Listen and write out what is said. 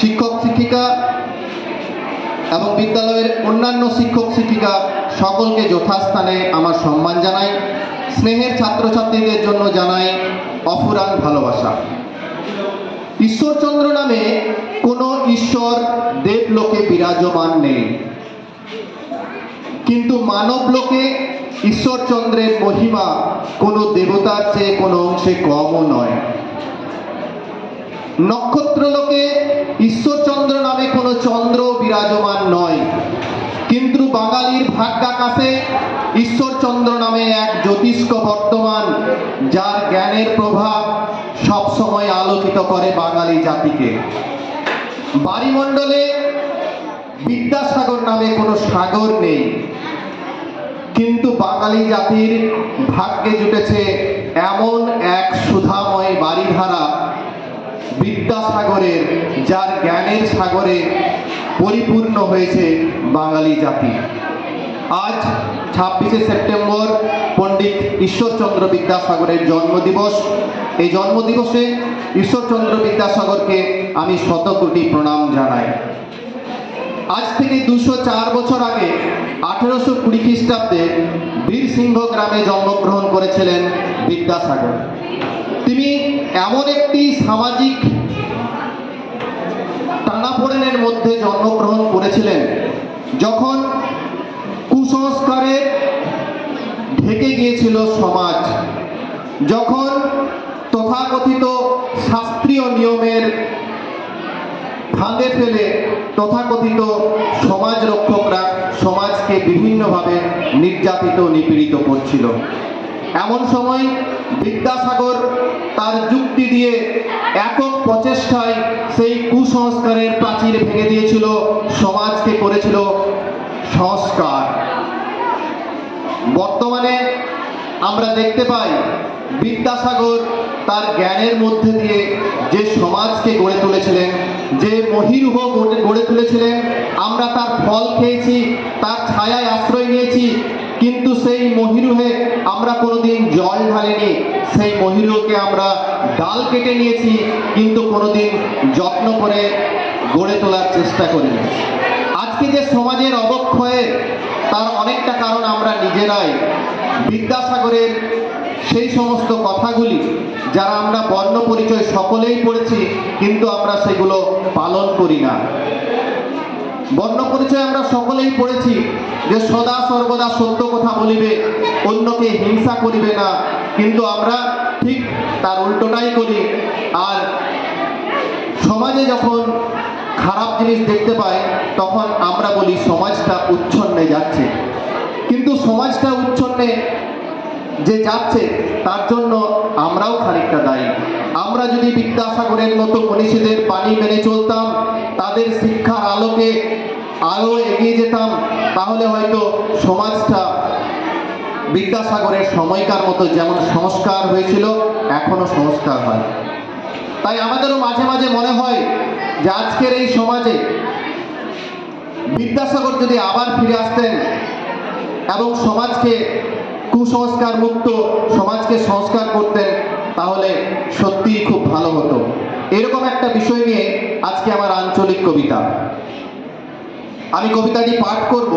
শিক্ষক শিক্ষিকা এবং বিদ্যালয়ের অন্যান্য শিক্ষক শিক্ষিকা সকলকে যথাস্থানে আমার সম্মান জানাই, স্নেহের ছাত্রছাত্রীদের জন্য জানাই অফুরান ভালোবাসা। ঈশ্বরচন্দ্র নামে কোনো ঈশ্বর দেবলোকে বিরাজমান নেই। কিন্তু মানব লোকে ঈশ্বরচন্দ্রের মহিমা কোনো দেবতার চেয়ে কোনো অংশে কমও নয়। নক্ষত্রলোকে ঈশ্বরচন্দ্র নামে কোনো চন্দ্র বিরাজমান নয়। কিন্তু বাঙালির ভাগ্যাকাশে ঈশ্বরচন্দ্র নামে এক জ্যোতিষ্ক বর্তমান, যার জ্ঞানের প্রভাব সবসময় আলোকিত করে বাঙালি জাতিকে। বাড়িমণ্ডলে বিদ্যাসাগর নামে কোনো সাগর নেই। কিন্তু বাঙালি জাতির ভাগ্যে জুটেছে এমন এক সুধাময় বাড়িধারা বিদ্যাসাগরের, যার জ্ঞানের সাগরে পরিপূর্ণ হয়েছে বাঙালি জাতি। আজ ছাব্বিশে সেপ্টেম্বর পণ্ডিত ঈশ্বরচন্দ্র বিদ্যাসাগরের জন্মদিবস। এই জন্মদিবসে ঈশ্বরচন্দ্র বিদ্যাসাগরকে আমি শতকোটি প্রণাম জানাই। আজ থেকে দুশো চার বছর আগে আঠেরোশো কুড়ি খ্রিস্টাব্দে বীরসিংহ গ্রামে জন্মগ্রহণ করেছিলেন বিদ্যাসাগর। তিনি এমন একটি সামাজিক টানাপোড়েনের মধ্যে জন্মগ্রহণ করেছিলেন, যখন কুসংস্কারের ঢেকে গিয়েছিল সমাজ, যখন তথাকথিত শাস্ত্রীয় নিয়মের ফাঁদে ফেলে তথাকথিত সমাজ রক্ষকরা সমাজকে বিভিন্নভাবে নির্যাতিত, নিপীড়িত করছিল। এমন সময় বিদ্যাসাগর তার যুক্তি দিয়ে একক প্রচেষ্টায় সেই কুসংস্কারের প্রাচীর ভেঙে দিয়েছিল, সমাজকে করেছিল সংস্কার। বর্তমানে আমরা দেখতে পাই বিদ্যাসাগর তার জ্ঞানের মধ্যে দিয়ে যে সমাজকে গড়ে তুলেছিলেন, যে মহিরুহ গড়ে- তুলেছিলেন, আমরা তার ফল খেয়েছি, তার ছায়ায় আশ্রয় নিয়েছি, কিন্তু সেই মহিরুহে কোনোদিন জল ঢালিনি, সেই মহিরুহকে আমরা ডাল কেটে নিয়েছি, কিন্তু কোনোদিন যত্ন করে গড়ে তোলার চেষ্টা করিনি। আজকে যে সমাজের অবক্ষয়ে, তার অনেকটা কারণ আমরা নিজেরাই। বিদ্যাসাগরের সেই সমস্ত কথাগুলি, যারা আমরা বর্ণ পরিচয় সকলেই পড়েছি, কিন্তু আমরা সেগুলো পালন করি না। বর্ণ পরিচয় আমরা সকলেই পড়েছি যে সদা সর্বদা সত্য কথা বলিবে, অন্যকে হিংসা করিবে না। কিন্তু আমরা ঠিক তার উল্টোটাই করি। আর সমাজে যখন খারাপ জিনিস দেখতে পাই, তখন আমরা বলি সমাজটা উচ্ছন্নে যাচ্ছে। কিন্তু সমাজটা উচ্ছন্নে যে যাচ্ছে, তার জন্য আমরাও খানিকটা দায়ী। আমরা যদি বিদ্যাসাগরের মতো মনীষীদের পানি মেনে চলতাম, তাদের শিক্ষার আলোকে আলো এগিয়ে যেতাম, তাহলে হয়তো সমাজটা বিদ্যাসাগরের সময়কার মতো যেমন সংস্কার হয়েছিল, এখনও সংস্কার হয়। তাই আমাদেরও মাঝে মাঝে মনে হয় যে আজকের এই সমাজে বিদ্যাসাগর যদি আবার ফিরে আসতেন এবং সমাজকে কুসংস্কার মুক্ত সমাজকে সংস্কার করতেন, তাহলে সত্যিই খুব ভালো হতো। এরকম একটা বিষয় নিয়ে আজকে আমার আঞ্চলিক কবিতা। আমি কবিতাটি পাঠ করব।